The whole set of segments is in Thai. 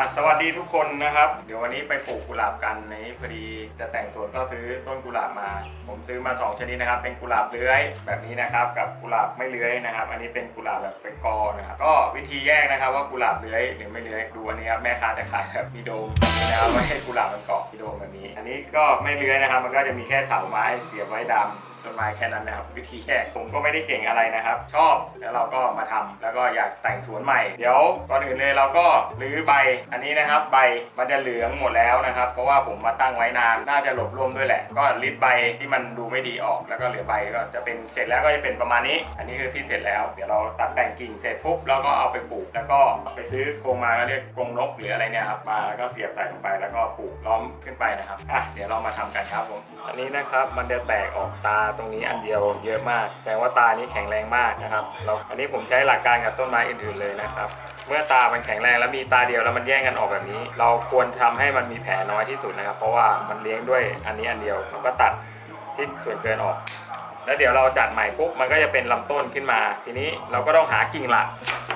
อะสวัสดีทุกคนนะครับ เดี๋ยววันนี้ไปปลูกกุหลาบกันในพอดีจะแต่งสวนก็ซื้อต้นกุหลาบมา ผมซื้อมา 2 ชนิดนะครับ เป็นกุหลาบเลื้อยแบบนี้นะครับ กับกุหลาบไม่เลื้อยนะครับ อันนี้เป็นกุหลาบแบบเป็นกอนะครับ ก็วิธีแยกนะครับว่ากุหลาบเลื้อยหรือไม่เลื้อยดูอันนี้ครับแม่ค้าจะขายแบบมีโดมนะครับไม่ให้กุหลาบมันเกาะมีโดมแบบนี้ อันนี้ก็ไม่เลื้อยนะครับ มันก็จะมีแค่เถาไม้เสียบไว้ดำ ต้นไม้แค่นั้นนะครับ วิธีแยกผมก็ไม่ได้เก่งอะไรนะครับ ชอบแล้วเราก็มาทำแล้วก็อยากแต่งสวนใหม่ เดี๋ยวก่อนอื่นเลยเราก็รื้อใบอันนี้นะครับ ใบมันจะเหลืองหมดแล้วนะครับ เพราะว่าผมมาตั้งไว้นานน่าจะหลบร่มด้วยแหละ ก็ริดใบที่มันดูไม่ดีออก แล้วก็เหลือใบก็จะเป็นเสร็จแล้วก็จะเป็นประมาณนี้ อันนี้คือที่เสร็จแล้ว เดี๋ยวเราตัดแต่งกิ่งเสร็จปุ๊บเราก็เอาไปปลูก แล้วก็ไปซื้อโครงมาก็เรียกกรงนกหรืออะไรเนี่ยครับมาแล้วก็เสียบใส่ลงไปแล้วก็ปลูกล้อมขึ้นไปนะครับอะเดี๋ยวเรามาทำกันครับผมอันนี้นะครับมันจะแตกออกตาตรงนี้อันเดียวเยอะมากแสดงว่าตานี้แข็งแรงมากนะครับเราอันนี้ผมใช้หลักการกับต้นไม้อื่นๆเลยนะครับ เมื่อตามันแข็งแรงแล้วมีตาเดียวแล้วมันแย่งกันออกแบบนี้ เราควรทำให้มันมีแผลน้อยที่สุดนะครับ เพราะว่ามันเลี้ยงด้วยอันนี้อันเดียวเราก็ตัดที่ส่วนเกินออก แล้วเดี๋ยวเราจัดใหม่ปุ๊บมันก็จะเป็นลำต้นขึ้นมา ทีนี้เราก็ต้องหากิ่งหลัก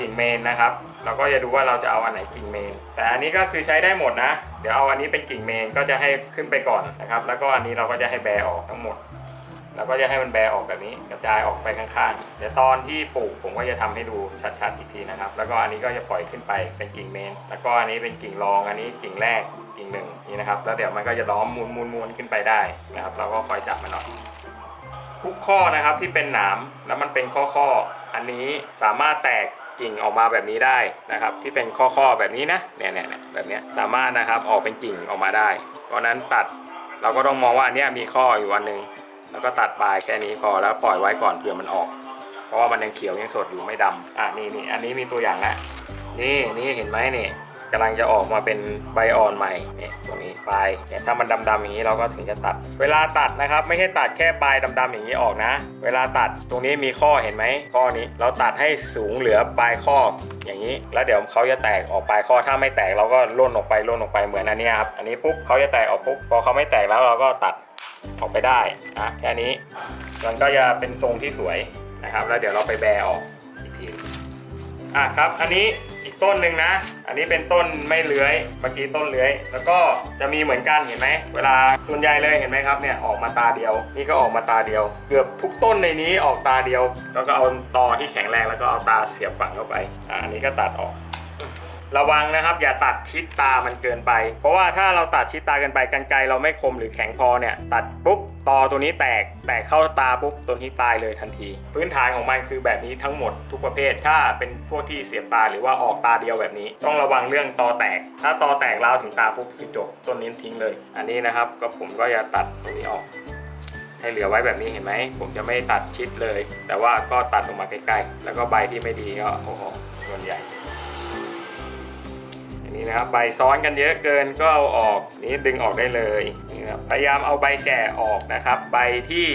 กิ่งเมนนะครับเราก็จะดูว่าเราจะเอาอันไหนกิ่งเมน แต่อันนี้ก็คือใช้ได้หมดนะ เดี๋ยวเอาอันนี้เป็นกิ่งเมนก็จะให้ขึ้นไปก่อนนะครับ แล้วก็อันนี้เราก็จะให้แบออกทั้งหมด แล้วก็จะให้มันแบออกแบบนี้กระจายออกไปข้างๆ เดี๋ยวตอนที่ปลูกผมก็จะทำให้ดูชัดๆอีกทีนะครับ แล้วก็อันนี้ก็จะปล่อยขึ้นไปเป็นกิ่งเมน แล้วก็อันนี้เป็นกิ่งรอง อันนี้กิ่งแรกกิ่งหนึ่งนี่นะครับ แล้วเดี๋ยวมันก็จะล้อมมูลมูลมูลขึ้นไปได้นะครับ เราก็คอยจับมันออกทุกข้อนะครับที่เป็นหนามแล้วมันเป็นข้อข้ออันนี้สามารถแตกกิ่งออกมาแบบนี้ได้นะครับ ที่เป็นข้อข้อแบบนี้นะเนี่ยเนี่ยเนี่ยแบบเนี้ยสามารถนะครับออกเป็นกิ่งออกมาได้ เพราะนั้นตัดเราก็ต้องมองว่าอันเนี้ยมีข้ออยู่อันหนึง แล้วก็ตัดปลายแค่นี้พอแล้วปล่อยไว้ก่อนเผื่อมันออก เพราะว่ามันยังเขียวยังสดอยู่ไม่ดำอะนี่นี่อันนี้มีตัวอย่างแล้วนี่นี่เห็นไหมนี่กำลังจะออกมาเป็นใบอ่อนใหม่เนี่ยตรงนี้ปลายเนี่ยถ้ามันดำๆอย่างนี้เราก็ถึงจะตัด เวลาตัดนะครับ ไม่ใช่ตัดแค่ปลายดำๆอย่างนี้ออกนะ เวลาตัดตรงนี้มีข้อเห็นไหมข้อนี้เราตัดให้สูงเหลือปลายข้ออย่างนี้ แล้วเดี๋ยวเขาจะแตกออกปลายข้อถ้าไม่แตกเราก็ล่นออกไปล่นออกไปเหมือนอันนี้ครับอันนี้ปุ๊บเขาจะแตกออกปุ๊บพอเขาไม่แตกแล้วเราก็ตัด ออกไปได้นะแค่นี้มันก็จะเป็นทรงที่สวยนะครับ แล้วเดี๋ยวเราไปแบออกอีกทีอะครับ อันนี้อีกต้นหนึ่งนะ อันนี้เป็นต้นไม่เลื้อย เมื่อกี้ต้นเลื้อย แล้วก็จะมีเหมือนกันเห็นไหม เวลาส่วนใหญ่เลยเห็นไหมครับเนี่ยออกมาตาเดียว นี่ก็ออกมาตาเดียว เกือบทุกต้นในนี้ออกตาเดียว แล้วก็เอาตอที่แข็งแรงแล้วก็เอาตาเสียบฝังเข้าไป อะอันนี้ก็ตัดออก ระวังนะครับ อย่าตัดชิดตามันเกินไป เพราะว่าถ้าเราตัดชิดตาเกินไปกันไกรเราไม่คมหรือแข็งพอเนี่ยตัดปุ๊บตอตัวนี้แตกแตกเข้าตาปุ๊บตัวนี้ตายเลยทันที พื้นฐานของมันคือแบบนี้ทั้งหมดทุกประเภท ถ้าเป็นพวกที่เสียบตาหรือว่าออกตาเดียวแบบนี้ ต้องระวังเรื่องตอแตก ถ้าตอแตกแล้วถึงตาปุ๊บคือจบต้นนี้ทิ้งเลย อันนี้นะครับก็ผมก็จะตัดตรงนี้ออกให้เหลือไว้แบบนี้เห็นไหม ผมจะไม่ตัดชิดเลย แต่ว่าก็ตัดออกมาใกล้ๆ แล้วก็ใบที่ไม่ดีก็โอ้โหส่วนใหญ่ นี่นะครับใบซ้อนกันเยอะเกินก็เอาออกนี่ดึงออกได้เลยนี่นะครับพยายามเอาใบแก่ออกนะครับ ใบที่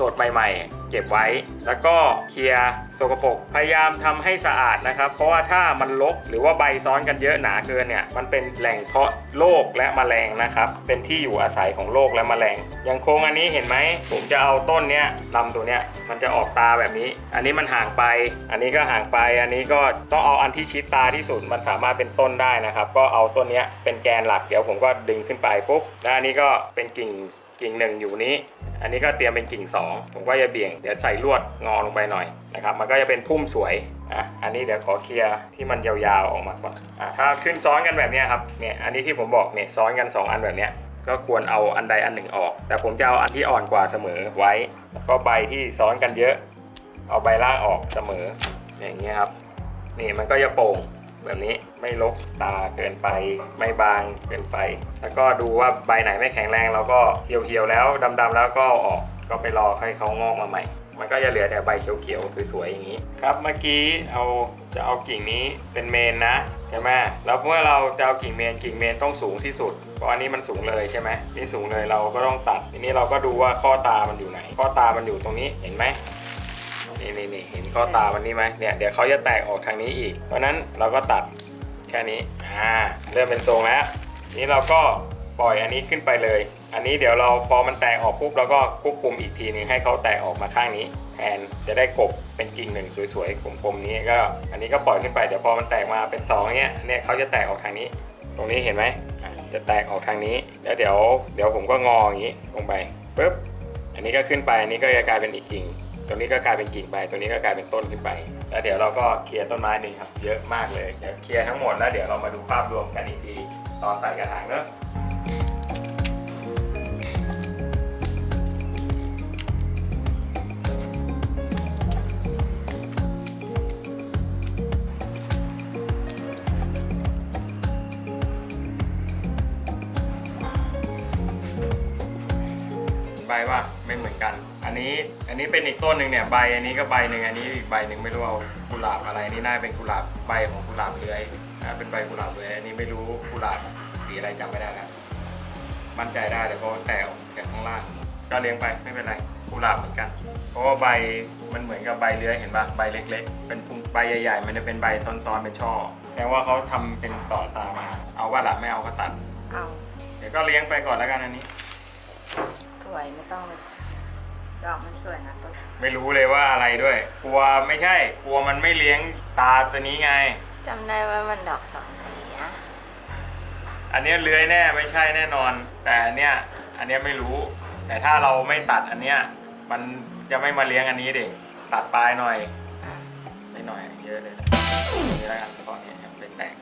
สดๆ ใหม่ ๆ เก็บไว้ แล้วก็เคลียร์สกปรกพยายามทำให้สะอาดนะครับ เพราะว่าถ้ามันรกหรือว่าใบซ้อนกันเยอะหนาเกินเนี่ยมันเป็นแหล่งเพาะโรคและแมลงนะครับ เป็นที่อยู่อาศัยของโรคและแมลงอย่างโครงอันนี้เห็นไหมผมจะเอาต้นเนี้ยลำตัวเนี้ยมันจะออกตาแบบนี้ อันนี้มันห่างไป อันนี้ก็ห่างไป อันนี้ก็ต้องเอาอันที่ชิดตาที่สุดมันสามารถเป็นต้นได้นะครับ ก็เอาต้นเนี้ยเป็นแกนหลักเดี๋ยวผมก็ดึงขึ้นไปปุ๊บแล้วอันนี้ก็เป็นกิ่งกิ่งหนึ่งอยู่นี้ อันนี้ก็เตรียมเป็นกิ่ง 2 ผมก็จะเบี่ยงเดี๋ยวใส่ลวดงอลงไปหน่อยนะครับมันก็จะเป็นพุ่มสวยอะอันนี้เดี๋ยวขอเคลียร์ที่มันยาวๆออกมาก่อนอะถ้าขึ้นซ้อนกันแบบนี้ครับเนี่ยอันนี้ที่ผมบอกเนี่ยซ้อนกัน 2 อันแบบนี้ก็ควรเอาอันใดอันหนึ่งออก แต่ผมจะเอาอันที่อ่อนกว่าเสมอไว้ แล้วก็ใบที่ซ้อนกันเยอะ เอาใบล่างออกเสมออย่างเงี้ยครับนี่มันก็จะโป่ง แบบนี้ไม่ลกตาเกินไป ไม่บางเกินไป แล้วก็ดูว่าใบไหนไม่แข็งแรงเราก็เหี่ยวๆแล้วดำๆแล้วก็ออกก็ไปรอให้เขางอกมาใหม่ มันก็จะเหลือแต่ใบเขียวๆสวยๆอย่างนี้ครับเมื่อกี้เอาจะเอากิ่งนี้เป็นเมนนะใช่ไหมแล้วเมื่อเราจะเอากิ่งเมนกิ่งเมนต้องสูงที่สุดเพราะอันนี้มันสูงเลยใช่ไหมนี่สูงเลยเราก็ต้องตัดทีนี้เราก็ดูว่าข้อตามันอยู่ไหน ข้อตามันอยู่ตรงนี้เห็นไหม นี่นี่นี่เห็นข้อตามันนี่ไหมเนี่ยเดี๋ยวเขาจะแตกออกทางนี้อีก เพราะนั้นเราก็ตัดแค่นี้อ่าเริ่มเป็นทรงแล้วนี้เราก็ปล่อยอันนี้ขึ้นไปเลย อันนี้เดี๋ยวเราพอมันแตกออกปุ๊บเราก็ควบคุมอีกทีหนึงให้เขาแตกออกมาข้างนี้แทนจะได้กบเป็นกิ่งหนึ่งสวยๆกลมๆนี้ก็ อันนี้ก็ปล่อยขึ้นไปเดี๋ยวพอมันแตกมาเป็นสองเงี้ยเนี่ยเขาจะแตกออกทางนี้ ตรงนี้เห็นไหมจะแตกออกทางนี้แล้วเดี๋ยวเดี๋ยวผมก็งออย่างนี้ลงไปปุ๊บอันนี้ก็ขึ้นไปอันนี้ก็จะกลายเป็นอีกกิ่ง ตรงนี้ก็กลายเป็นกิ่งไปตรงนี้ก็กลายเป็นต้นขึ้นไป แล้วเดี๋ยวเราก็เคลียร์ต้นไม้นี่ครับ เยอะมากเลย เดี๋ยวเคลียร์ทั้งหมดแล้วเดี๋ยวเรามาดูภาพรวมกันอีกทีตอนใส่กระถางเนอะใบว่าไม่เหมือนกัน นนี้อันนี้เป็นอีกต้นหนึ่งเนี่ยใบอันนี้ก็ใบหนึ่งอันนี้อีกใบหนึ่งไม่รู้เอากุหลาบอะไรอันนี่น่าเป็นกุหลาบใบของกุหลาบเลื้อยนะเป็นใบกุหลาบเลื้อยอันนี้ไม่รู้กุหลาบสีอะไรจำไม่ได้แล้วมั่นใจได้แต่เพราะว่าแตกออกจากข้างล่าง ก็เลี้ยงไปไม่เป็นไรกุหลาบเหมือนกัน เพราะว่าใบมันเหมือนกับใบเลื้อยเห็นปะใบเล็ก ๆ เป็นพุ่มใบใหญ่ๆ มันจะเป็นใบซ้อนๆเป็นช่อแสดงว่าเขาทำเป็นต่อตามมาเอาว่าหลับไม่เอาก็ตัดเอาเดี๋ยวก็เลี้ยงไปก่อนแล้วกันอันนี้ สวยไม่ต้องเลย ดอกมันสวยนะต้นไม่รู้เลยว่าอะไรด้วย กลัวไม่ใช่ กลัวมันไม่เลี้ยงตาตัวนี้ไง จำได้ว่ามันดอกสองสีอะอันเนี้ยเลื้อยแน่ไม่ใช่แน่นอน แต่อันเนี้ยอันเนี้ยไม่รู้ แต่ถ้าเราไม่ตัดอันเนี้ยมันจะไม่มาเลี้ยงอันนี้เด็กตัดปลายหน่อยอะไม่หน่อยเยอะเลยนะนี่แล้วกันก่อนเนี่ยเป็นแตก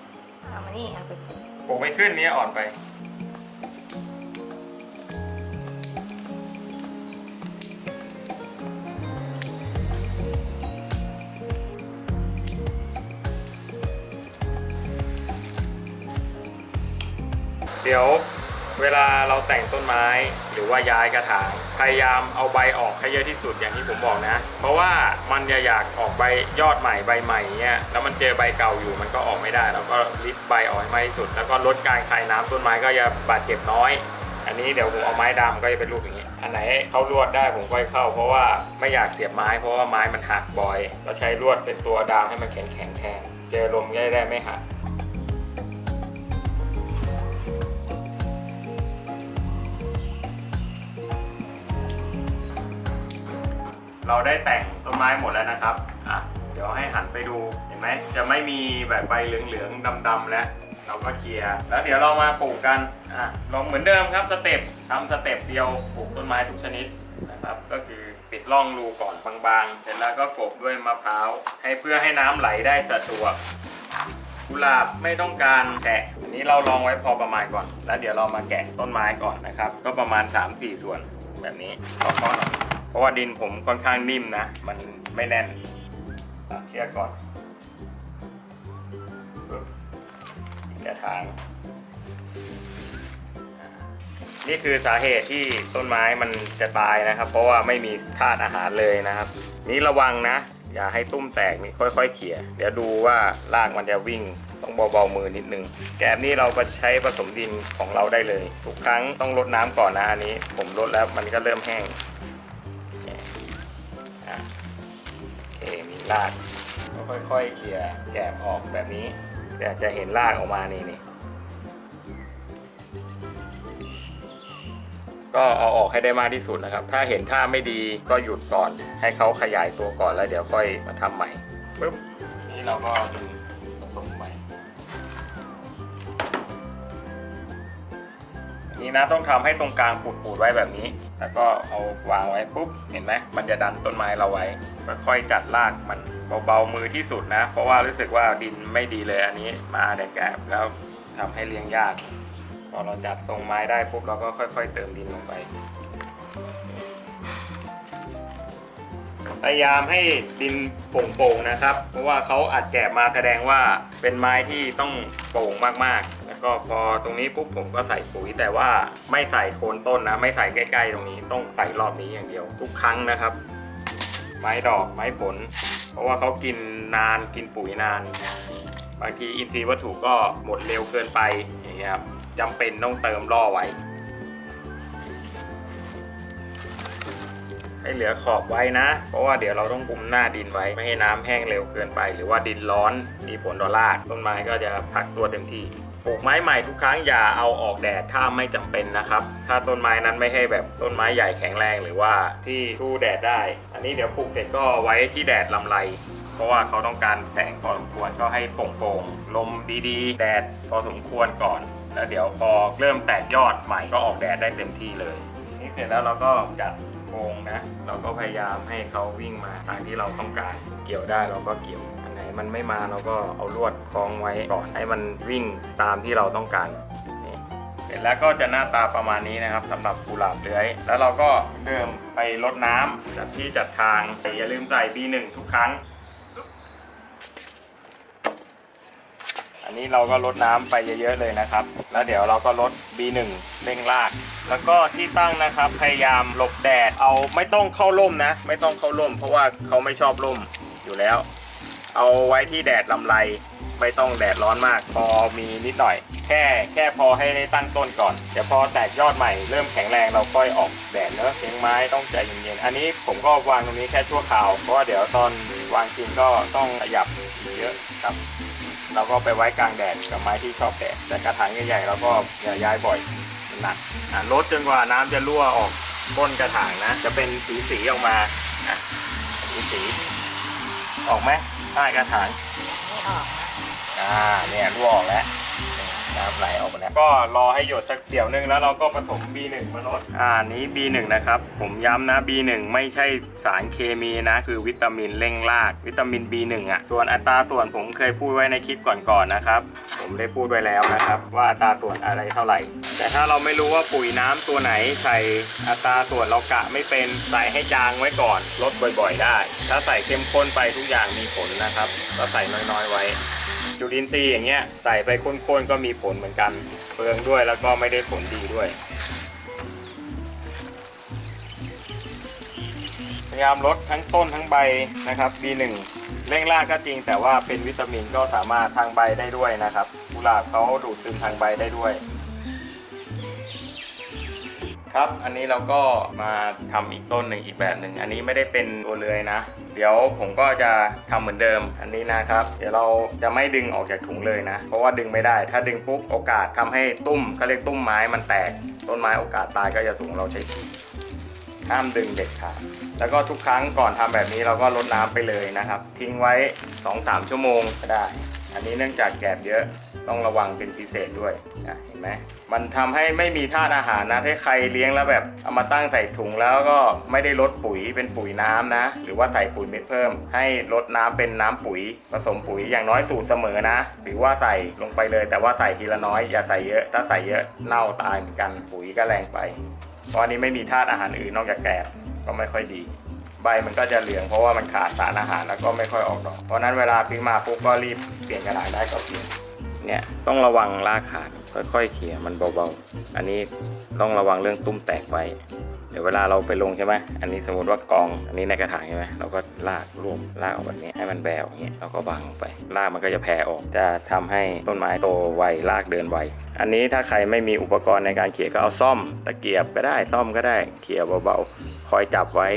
เอามานี่เอาไปกินปลูกไม่ขึ้นเนี้ยอ่อนไป เดี๋ยวเวลาเราแต่งต้นไม้หรือว่าย้ายกระถางพยายามเอาใบออกให้เยอะที่สุดอย่างที่ผมบอกนะ เพราะว่ามันจะอยากออกใบยอดใหม่ใบใหม่เงี้ยแล้วมันเจอใบเก่าอยู่มันก็ออกไม่ได้เราก็ริดใบออกให้มากที่สุด แล้วก็ลดการคายน้ำต้นไม้ก็จะบาดเจ็บน้อย อันนี้เดี๋ยวผมเอาไม้ดำก็จะเป็นรูปอย่างนี้ อันไหนเข้าลวดได้ผมก็เข้า เพราะว่าไม่อยากเสียบไม้ เพราะว่าไม้มันหักบ่อย ก็ใช้ลวดเป็นตัวดามให้มันแข็งแข็งแทนเจอลมก็จะได้ไม่หัก เราได้แต่งต้นไม้หมดแล้วนะครับอะเดี๋ยวให้หันไปดูเห็นไหมจะไม่มีแบบใบเหลืองๆดำๆแล้วเราก็เคลียร์แล้วเดี๋ยวเรามาปลูกกันอะลองเหมือนเดิมครับสเต็ปทำสเต็ปเดียวปลูกต้นไม้ทุกชนิดนะครับก็คือปิดร่องรูก่อนบางๆ เสร็จแล้วก็กบด้วยมะพร้าวให้เพื่อให้น้ำไหลได้สะดวกกุหลาบไม่ต้องการแฉะอันนี้เราลองไว้พอประมาณก่อน แล้วเดี๋ยวเรามาแกะต้นไม้ก่อนนะครับ ก็ประมาณ 3-4 ส่วนแบบนี้ขอข้อหน่อย เพราะว่าดินผมค่อนข้างนิ่มนะ มันไม่แน่นตัดเชือกก่อนกระถาง นี่คือสาเหตุที่ต้นไม้มันจะตายนะครับ เพราะว่าไม่มีธาตุอาหารเลยนะครับ นี่ระวังนะ อย่าให้ตุ้มแตกนี่ค่อยๆเขี่ยเดี๋ยวดูว่ารากมันจะวิ่งต้องเบาๆมือนิดนึง แกบนี่เราก็ใช้ผสมดินของเราได้เลย ทุกครั้งต้องรดน้ำก่อนนะอันนี้ ผมรดแล้วมันก็เริ่มแห้ง รากก็ค่อยๆเขี่ยแกบออกแบบนี้เดี๋ยวจะเห็นรากออกมานี่นี่ก็เอาออกให้ได้มากที่สุดนะครับ ถ้าเห็นท่าไม่ดีก็หยุดก่อน ให้เขาขยายตัวก่อนแล้วเดี๋ยวค่อยมาทำใหม่ปึ๊บนี่เราก็ดึง นี้นะต้องทำให้ตรงกลางปูดๆไว้แบบนี้ แล้วก็เอาวางไว้ปุ๊บเห็นไหมมันจะดันต้นไม้เราไว้ค่อยๆจัดรากมันเบาๆมือที่สุดนะ เพราะว่ารู้สึกว่าดินไม่ดีเลยอันนี้มาแต่แกบแล้วทำให้เลี้ยงยากพอเราจัดทรงไม้ได้ปุ๊บเราก็ค่อย ๆ เติมดินลงไปพยายามให้ดินโป่งๆนะครับ เพราะว่าเขาอัดแกะมาแสดงว่าเป็นไม้ที่ต้องโป่งมากๆ ก็พอตรงนี้ปุ๊บผมก็ใส่ปุ๋ยแต่ว่าไม่ใส่โคนต้นนะ ไม่ใส่ใกล้ ๆ ตรงนี้ต้องใส่รอบนี้อย่างเดียว ทุกครั้งนะครับ ไม้ดอกไม้ผล เพราะว่าเขากินนานกินปุ๋ยนาน บางทีอินทรีย์วัตถุก็หมดเร็วเกินไปอย่างเงี้ยครับจำเป็นต้องเติมล่อไว้ ให้เหลือขอบไว้นะ เพราะว่าเดี๋ยวเราต้องคุมหน้าดินไว้ ไม่ให้น้ำแห้งเร็วเกินไป หรือว่าดินร้อนมีผลต่อรากต้นไม้ก็จะพักตัวเต็มที่ ปลูกไม้ใหม่ทุกครั้งอย่าเอาออกแดดถ้าไม่จำเป็นนะครับ ถ้าต้นไม้นั้นไม่ให้แบบต้นไม้ใหญ่แข็งแรงหรือว่าที่ทู่แดดได้ อันนี้เดี๋ยวปลูกเสร็จก็ไว้ที่แดดลำไร เพราะว่าเขาต้องการแสงพอสมควรก็ให้โปร่งๆลมดีๆ แดดพอสมควรก่อน แล้วเดี๋ยวพอเริ่มแตกยอดใหม่ก็ออกแดดได้เต็มที่เลยนี่เสร็จแล้วเราก็จัดโครงนะ เราก็พยายามให้เขาวิ่งมาทางที่เราต้องการ เกี่ยวได้เราก็เกี่ยว มันไม่มาเราก็เอาลวดคล้องไว้ก่อนให้มันวิ่งตามที่เราต้องการนี่เสร็จแล้วก็จะหน้าตาประมาณนี้นะครับสำหรับกุหลาบเลื้อย แล้วเราก็เดิมไปรดน้ำจัดที่จัดทางอย่าลืมใส่ B1 ทุกครั้ง อันนี้เราก็ลดน้ำไปเยอะๆเลยนะครับ แล้วเดี๋ยวเราก็ลด B1 เร่งรากแล้วก็ที่ตั้งนะครับพยายามหลบแดดเอาไม่ต้องเข้าร่มนะ ไม่ต้องเข้าร่ม เพราะว่าเขาไม่ชอบร่มอยู่แล้ว เอาไว้ที่แดดลำไร ไม่ต้องแดดร้อนมาก พอมีนิดหน่อย แค่แค่พอให้ได้ตั้งต้นก่อนเดี๋ยวพอแตกยอดใหม่เริ่มแข็งแรงเราค่อยออกแดดเนอะเลี้ยงไม้ต้องใจเย็นๆอันนี้ผมก็วางตรงนี้แค่ชั่วคราวเพราะว่าเดี๋ยวตอนวางจริงก็ต้องขยับเยอะครับเราก็ไปไว้กลางแดดกับไม้ที่ชอบแดดแต่กระถางใหญ่ๆเราก็อย่าย้ายบ่อยหนักอะลดจนกว่าน้ำจะรั่วออกก้นกระถางนะ จะเป็นสีสีๆออกมาอะสีสีๆออกไหม ใต้กระถางไม่ออกนะอ่าเนี่ยรั่วออกแล้ว น้ำไหลออกมาแล้วก็รอให้หยดสักเดี๋ยวนึงแล้วเราก็ผสม B1 มาลดอ่านี้ B1 นะครับ ผมย้ำนะ B1 ไม่ใช่สารเคมีนะ คือวิตามินเร่งราก วิตามิน B1 อะ ส่วนอัตราส่วนผมเคยพูดไว้ในคลิปก่อนๆนะครับ ผมได้พูดไว้แล้วนะครับ ว่าอัตราส่วนอะไรเท่าไหร่ แต่ถ้าเราไม่รู้ว่าปุ๋ยน้ำตัวไหนใส่อัตราส่วนเรากะไม่เป็นใส่ให้จางไว้ก่อนลดบ่อย ๆ ได้ ถ้าใส่เข้มข้นไปทุกอย่างมีผลนะครับก็ใส่น้อยๆไว้จุลินทรีย์อย่างเงี้ยใส่ไปข้นๆก็มีผลเหมือนกันเปลืองด้วยแล้วก็ไม่ได้ผลดีด้วยพยายามลดทั้งต้นทั้งใบนะครับ B1 เร่งรากก็จริง แต่ว่าเป็นวิตามินก็สามารถทางใบได้ด้วยนะครับกุหลาบเขาดูดซึมทางใบได้ด้วย ครับ อันนี้เราก็มาทำอีกต้นหนึ่งอีกแบบหนึ่ง อันนี้ไม่ได้เป็นตัวเลื้อยนะ เดี๋ยวผมก็จะทำเหมือนเดิม อันนี้นะครับ เดี๋ยวเราจะไม่ดึงออกจากถุงเลยนะ เพราะว่าดึงไม่ได้ ถ้าดึงปุ๊บโอกาสทำให้ตุ้มเขาเรียกตุ้มไม้มันแตก ต้นไม้โอกาสตายก็จะสูงเราใช้ห้ามดึงเด็ดขาด แล้วก็ทุกครั้งก่อนทำแบบนี้เราก็ลดน้ำไปเลยนะครับ ทิ้งไว้ 2-3 ชั่วโมงก็ได้ นนี้เนื่องจากแกบเยอะต้องระวังเป็นพิเศษด้วยนะเห็นไหมมันทำให้ไม่มีธาตุอาหารนะถ้าใครเลี้ยงแล้วแบบเอามาตั้งใส่ถุงแล้วก็ไม่ได้ลดปุ๋ยเป็นปุ๋ยน้ำนะ หรือว่าใส่ปุ๋ยเม็ดเพิ่ม ให้ลดน้ำเป็นน้ำปุ๋ย ผสมปุ๋ยอย่างน้อยสูตรเสมอนะ หรือว่าใส่ลงไปเลย แต่ว่าใส่ทีละน้อยอย่าใส่เยอะ ถ้าใส่เยอะเน่าตายเหมือนกันปุ๋ยก็แรงไปเพราะอันนี้ไม่มีธาตุอาหารอื่นนอกจากแกบก็ไม่ค่อยดี ใบมันก็จะเหลืองเพราะว่ามันขาดสารอาหารแล้วก็ไม่ค่อยออกดอก เพราะนั้นเวลาซื้อมาปุ๊บก็รีบเปลี่ยนกระถางได้ก็เปลี่ยนเนี่ยต้องระวังรากขาดค่อยๆเขี่ยมันเบาๆ อันนี้ต้องระวังเรื่องตุ้มแตกไว้เดี๋ยวเวลาเราไปลงใช่ไหมอันนี้สมมติว่ากอง อันนี้ในกระถางใช่ไหมเราก็ลากรวมลากออกแบบนี้ให้มันแบวอย่างเงี้ยเราก็วางไปรากมันก็จะแผ่ออกจะทำให้ต้นไม้โตไวรากเดินไวอันนี้ถ้าใครไม่มีอุปกรณ์ในการเขี่ยก็เอาซ่อมตะเกียบก็ได้ซ่อมก็ได้เขี่ยเบาๆคอยจับไว้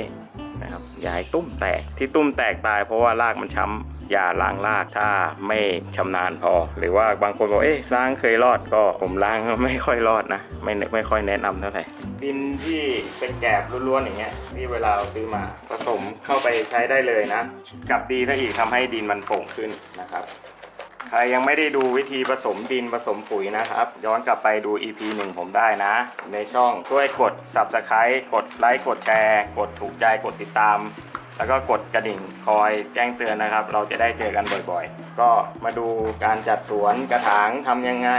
นะครับ อย่าให้ตุ้มแตก ที่ตุ้มแตกตายเพราะว่ารากมันช้ำอย่าล้างรากถ้าไม่ชำนาญพอ หรือว่าบางคนบอกเอ๊ะล้างเคยรอดก็ผมล้างไม่ค่อยรอดนะ ไม่ไม่ค่อยแนะนำเท่าไหร่ดินที่เป็นแกบล้วนๆอย่างเงี้ยที่เวลาเราซื้อมาผสมเข้าไปใช้ได้เลยนะกลับดีซะอีกทำให้ดินมันโป่งขึ้นนะครับ ใครยังไม่ได้ดูวิธีผสมดินผสมปุ๋ยนะครับ ย้อนกลับไปดู EP 1ผมได้นะ ในช่องช่วยกด Subscribe กดไลค์กดแชร์ กดถูกใจกดติดตาม แล้วก็กดกระดิ่งคอยแจ้งเตือนนะครับ เราจะได้เจอกันบ่อยๆ ก็มาดูการจัดสวนกระถางทำยังไง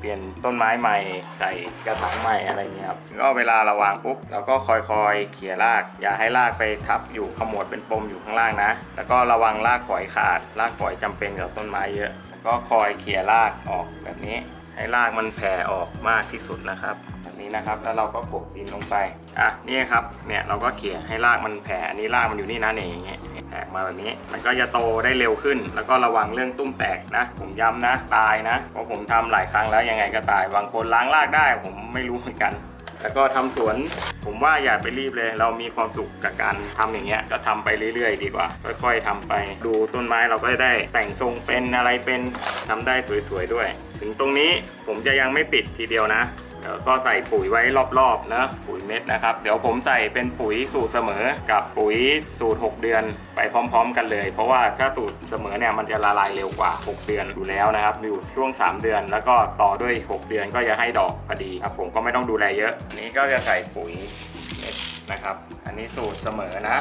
เปลี่ยนต้นไม้ใหม่ใส่กระถางใหม่อะไรเงี้ยครับก็เวลาเราวางปุ๊บเราก็คอยๆเขี่ยราก อย่าให้รากไปทับอยู่ขมวดเป็นปมอยู่ข้างล่างนะ แล้วก็ระวังรากฝอยขาดรากฝอยจำเป็นกับต้นไม้เยอะ ก็คอยเขี่ยรากออกแบบนี้ ให้รากมันแผ่ออกมากที่สุดนะครับ แบบนี้นะครับแล้วเราก็กบดินลงไปอะนี่ครับเนี่ยเราก็เขี่ยให้รากมันแผ่อันนี้รากมันอยู่นี่นะเนี่ยอย่างเงี้ยแผ่มาแบบนี้ มันก็จะโตได้เร็วขึ้น แล้วก็ระวังเรื่องตุ้มแตกนะ ผมย้ำนะ ตายนะเพราะผมทำหลายครั้งแล้วยังไงก็ตายบางคนล้างรากได้ ผมไม่รู้เหมือนกัน แล้วก็ทำสวนผมว่าอย่าไปรีบเลย เรามีความสุขกับการทำอย่างเงี้ยก็ทำไปเรื่อยๆ ดีกว่า ค่อย ๆทำไปดูต้นไม้เราก็ได้แต่งทรงเป็นอะไรเป็นทำได้สวยๆด้วย ถึงตรงนี้ผมจะยังไม่ปิดทีเดียวนะ เดี๋ยวก็ใส่ปุ๋ยไว้รอบๆนะปุ๋ยเม็ดนะครับ เดี๋ยวผมใส่เป็นปุ๋ยสูตรเสมอกับปุ๋ยสูตร 6 เดือนไปพร้อม ๆ กันเลย เพราะว่าถ้าสูตรเสมอเนี่ยมันจะละลายเร็วกว่า 6 เดือนอยู่แล้วนะครับอยู่ช่วง 3 เดือน แล้วก็ต่อด้วย 6 เดือนก็จะให้ดอกพอดีครับผมก็ไม่ต้องดูแลเยอะอันนี้ก็จะใส่ปุ๋ยเม็ดนะครับ อันนี้สูตรเสมอนะ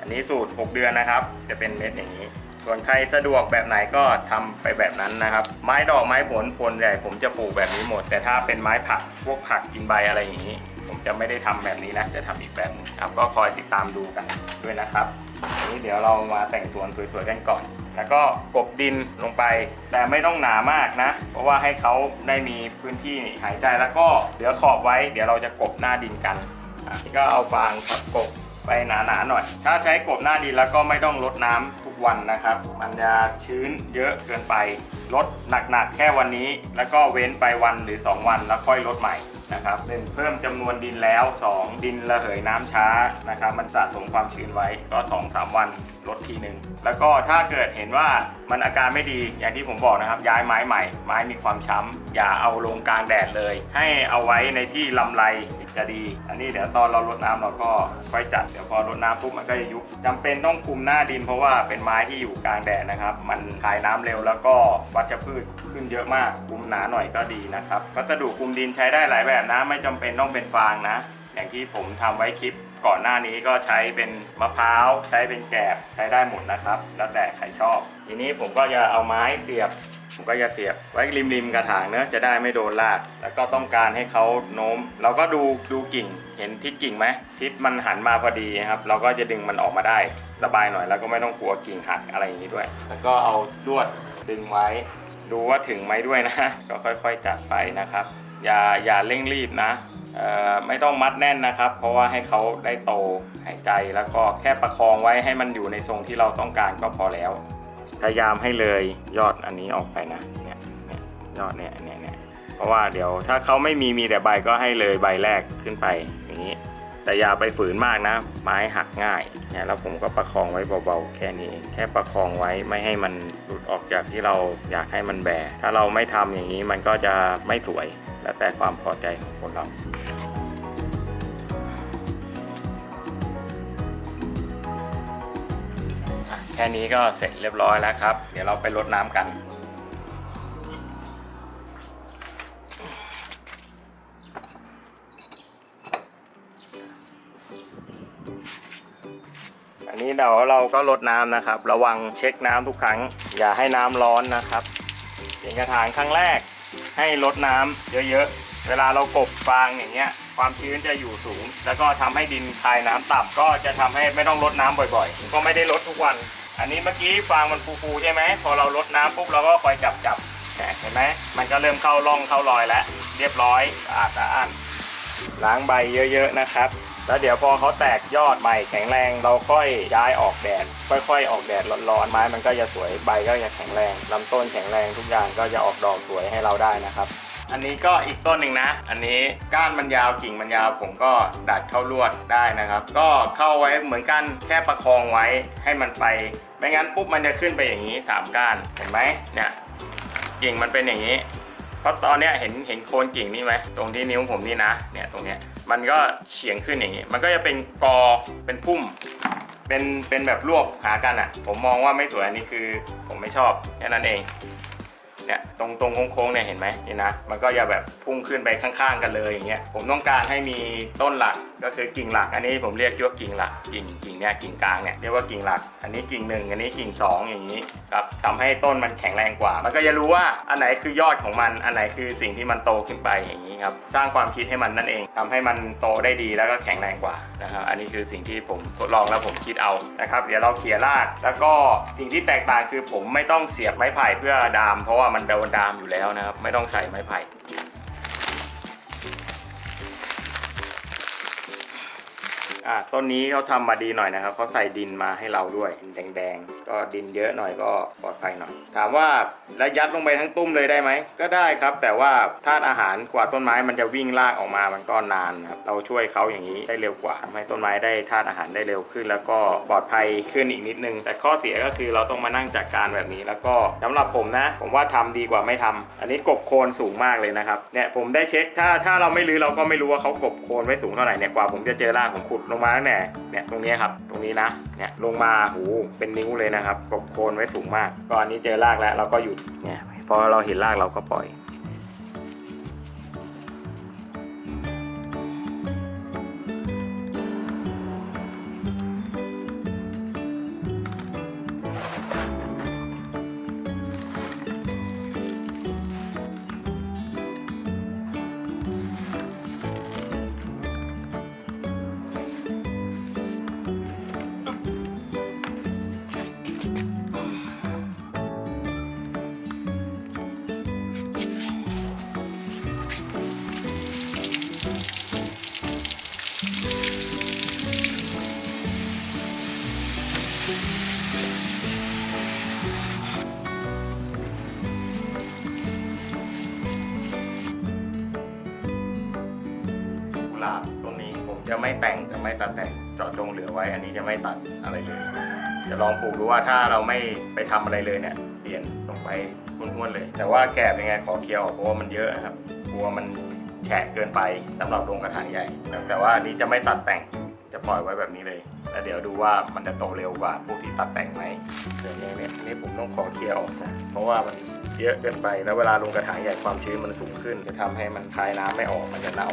อันนี้สูตร 6 เดือนนะครับ จะเป็นเม็ดอย่างนี้ ส่วนใครสะดวกแบบไหนก็ทำไปแบบนั้นนะครับ ไม้ดอกไม้ผลผลใหญ่ผมจะปลูกแบบนี้หมด แต่ถ้าเป็นไม้ผักพวกผักกินใบอะไรอย่างนี้ ผมจะไม่ได้ทำแบบนี้นะจะทำอีกแบบหนึงครับก็คอยติดตามดูกันด้วยนะครับอันนี้เดี๋ยวเรามาแต่งสวสวยๆกันก่อน แล้วก็กบดินลงไป แต่ไม่ต้องหนามากนะ เพราะว่าให้เขาได้มีพื้นที่หายใจแล้วก็เดี๋ยวขอบไว้ เดี๋ยวเราจะกบหน้าดินกันอะก็เอาฟางกับกบไปหนาๆหน่อย ถ้าใช้กบหน้าดินแล้วก็ไม่ต้องรดน้ำทุก วันนะครับ มันจะชื้นเยอะเกินไป ลดหนักๆแค่วันนี้ แล้วก็เว้นไปวันหรือ 2 วันแล้วค่อยลดใหม่นะครับหนึ่งเพิ่มจำนวนดินแล้ว 2 ดินระเหยน้ำช้านะครับ มันสะสมความชื้นไว้ก็ 2-3 วันลดทีหนึ่งแล้วก็ถ้าเกิดเห็นว่ามันอาการไม่ดีอย่างที่ผมบอกนะครับ ย้ายไม้ใหม่ ไม้มีความช้ำอย่าเอาลงกลางแดดเลย ให้เอาไว้ในที่ลำไรจะดี อันนี้เดี๋ยวตอนเรารดน้ำเราก็ค่อยจัดเดี๋ยวพอรดน้ำปุ๊บมันก็จะยุบจำเป็นต้องคุมหน้าดินเพราะว่าเป็นไม้ที่อยู่กลางแดดนะครับ มันคายน้ำเร็วแล้วก็วัชพืชขึ้นเยอะมากคุมหนาหน่อยก็ดีนะครับวัสดุคุมดินใช้ได้หลายแบบนะ ไม่จำเป็นต้องเป็นฟางนะ อย่างที่ผมทำไว้คลิป ก่อนหน้านี้ก็ใช้เป็นมะพร้าว ใช้เป็นแกบใช้ได้หมดนะครับ แล้วแต่ใครชอบ ทีนี้ผมก็จะเอาไม้เสียบ ผมก็จะเสียบไว้ริมริมๆกระถางเนอะจะได้ไม่โดนราก แล้วก็ต้องการให้เขาโน้ม เราก็ดูดูกิ่ง เห็นทิศกิ่งไหมทิศมันหันมาพอดีนะครับ เราก็จะดึงมันออกมาได้สบายหน่อย แล้วก็ไม่ต้องกลัวกิ่งหักอะไรอย่างนี้ด้วย แล้วก็เอาลวดดึงไว้ ดูว่าถึงไหมด้วยนะ ก็ค่อยๆจัดไปนะครับ อย่าอย่าเร่งรีบนะ ไม่ต้องมัดแน่นนะครับ เพราะว่าให้เขาได้โตหายใจแล้วก็แค่ประคองไว้ให้มันอยู่ในทรงที่เราต้องการก็พอแล้ว พยายามให้เลยยอดอันนี้ออกไปนะเนี่ยเนี่ยยอดเนี่ยเนี่ยเนี่ยเพราะว่าเดี๋ยวถ้าเขาไม่มีมีแต่ใบก็ให้เลยใบแรกขึ้นไปอย่างนี้ แต่อย่าไปฝืนมากนะ ไม้หักง่ายเนี่ยแล้วผมก็ประคองไว้เบาๆแค่นี้ แค่ประคองไว้ไม่ให้มันหลุดออกจากที่เราอยากให้มันแบถ้าเราไม่ทำอย่างนี้มันก็จะไม่สวยแล้วแต่ความพอใจของคนเรา ค่นี้ก็เสร็จเรียบร้อยแล้วครับ เดี๋ยวเราไปรดน้ำกัน อันนี้เดี๋ยวเราก็รดน้ำนะครับ ระวังเช็คน้ำทุกครั้ง อย่าให้น้ำร้อนนะครับเปลี่ยนกระถางครั้งแรก ให้รดน้ำเยอะๆ เวลาเรากบฟางอย่างเงี้ยความชื้นจะอยู่สูง แล้วก็ทำให้ดินคายน้ำต่ำก็จะทำให้ไม่ต้องรดน้ำบ่อยๆ ก็ไม่ได้รดทุกวัน อันนี้เมื่อกี้ฟางมันฟูๆใช่ไหมพอเรารดน้ำปุ๊บเราก็คอยจับจับๆเนี่ยเห็นไหมมันก็เริ่มเข้าร่องเข้ารอยแล้ว เรียบร้อยสะอาดสะอ้านล้างใบเยอะๆนะครับ แล้วเดี๋ยวพอเขาแตกยอดใหม่แข็งแรงเราค่อยย้ายออกแดด ค่อยๆ ออกแดดร้อนๆไม้มันก็จะสวยใบก็จะแข็งแรงลำต้นแข็งแรงทุกอย่างก็จะออกดอกสวยให้เราได้นะครับ อันนี้ก็อีกต้นหนึ่งนะ อันนี้ก้านมันยาวกิ่งมันยาว ผมก็ดัดเข้าลวดได้นะครับ ก็เข้าไว้เหมือนกันแค่ประคองไว้ให้มันไป ไม่งั้นปุ๊บมันจะขึ้นไปอย่างนี้สามก้านเห็นไหมเนี่ยกิ่งมันเป็นอย่างนี้ เพราะตอนเนี้ยเห็นเห็นโคนกิ่งนี่ไหมตรงที่นิ้วผมนี่นะเนี่ยตรงเนี้ยมันก็เฉียงขึ้นอย่างนี้ มันก็จะเป็นกอเป็นพุ่มเป็นเป็นแบบรวบหากันอะ ผมมองว่าไม่สวยอันนี้คือ ผมไม่ชอบแค่นั้นเอง เนี่ยตรงตรงโค้งๆเนี่ยเห็นไหมนี่นะมันก็จะแบบพุ่งขึ้นไปข้างๆ กันเลยอย่างเงี้ยผมต้องการให้มีต้นหลักก็คือกิ่งหลัก อันนี้ผมเรียกว่ากิ่งหลักกิ่งกิ่งเนี่ยกิ่งกลางเนี่ยเรียกว่ากิ่งหลัก อันนี้กิ่งหนึ่งอันนี้กิ่งสองอย่างนี้ครับทำให้ต้นมันแข็งแรงกว่า มันก็จะรู้ว่าอันไหนคือยอดของมันอันไหนคือสิ่งที่มันโตขึ้นไปอย่างนี้ครับสร้างความคิดให้มันนั่นเองทำให้มันโตได้ดีแล้วก็แข็งแรงกว่านะครับอันนี้คือสิ่งที่ผมทดลองแล้วผมคิดเอานะครับเดี๋ยวเราเขี่ยราก แล้วก็สิ่งที่แตกต่างคือผมไม่ต้องเสียบไม้ไผ่เพื่อดาม เพราะว่ามันโดนดามอยู่แล้วนะครับ ไม่ต้องใส่ไม้ไผ่อะต้นนี้เขาทำมาดีหน่อยนะครับเขาใส่ดินมาให้เราด้วยแดงๆ ก็ดินเยอะหน่อยก็ปลอดภัยหน่อย ถามว่าแล้วยัดลงไปทั้งตุ้มเลยได้ไหม ก็ได้ครับ แต่ว่าธาตุอาหารกว่าต้นไม้มันจะวิ่งลากออกมามันก็นานครับเราช่วยเขาอย่างนี้ได้เร็วกว่าทำให้ต้นไม้ได้ธาตุอาหารได้เร็วขึ้น แล้วก็ปลอดภัยขึ้นอีกนิดนึง แต่ข้อเสียก็คือเราต้องมานั่งจัดการแบบนี้ แล้วก็สำหรับผมนะ ผมว่าทำดีกว่าไม่ทำอันนี้กบโคนสูงมากเลยนะครับเนี่ยผมได้เช็คถ้าถ้าเราไม่รื้อเราก็ไม่รู้ว่าเขากบโคนไว้สูงเท่าไหร่เนี่ยกว่าผมจะเจอรากผมขุดลงมาตั้งแต่เนี่ยตรงนี้ครับตรงนี้นะเนี่ยลงมาหูเป็นนิ้วเลยนะครับกบโคนไว้สูงมาก ก็อันนี้เจอรากแล้วเราก็หยุดเนี่ยพอเราเห็นรากเราก็ปล่อย จะไม่แต่งจะไม่ตัดแต่งเจาะจงเหลือไว้ อันนี้จะไม่ตัดอะไรเลยจะลองปลูกดูว่าถ้าเราไม่ไปทำอะไรเลยเนี่ยเปลี่ยนลงไปห้วนๆเลย แต่ว่าแกบยังไงขอเคลียร์ออกเพราะว่ามันเยอะนะครับกลัวมันแฉะเกินไปสำหรับลงกระถางใหญ่ แต่ว่าอันนี้จะไม่ตัดแต่งจะปล่อยไว้แบบนี้เลย แล้วเดี๋ยวดูว่ามันจะโตเร็วกว่าพวกที่ตัดแต่งไหมเดี๋ยวนี้เนี่ยนนี้ผมต้องขอเคลียร์ออกนะ เพราะว่ามันเยอะเกินไป แล้วเวลาลงกระถางใหญ่ความชื้นมันสูงขึ้น จะทำให้มันคายน้ำไม่ออก มันจะเน่า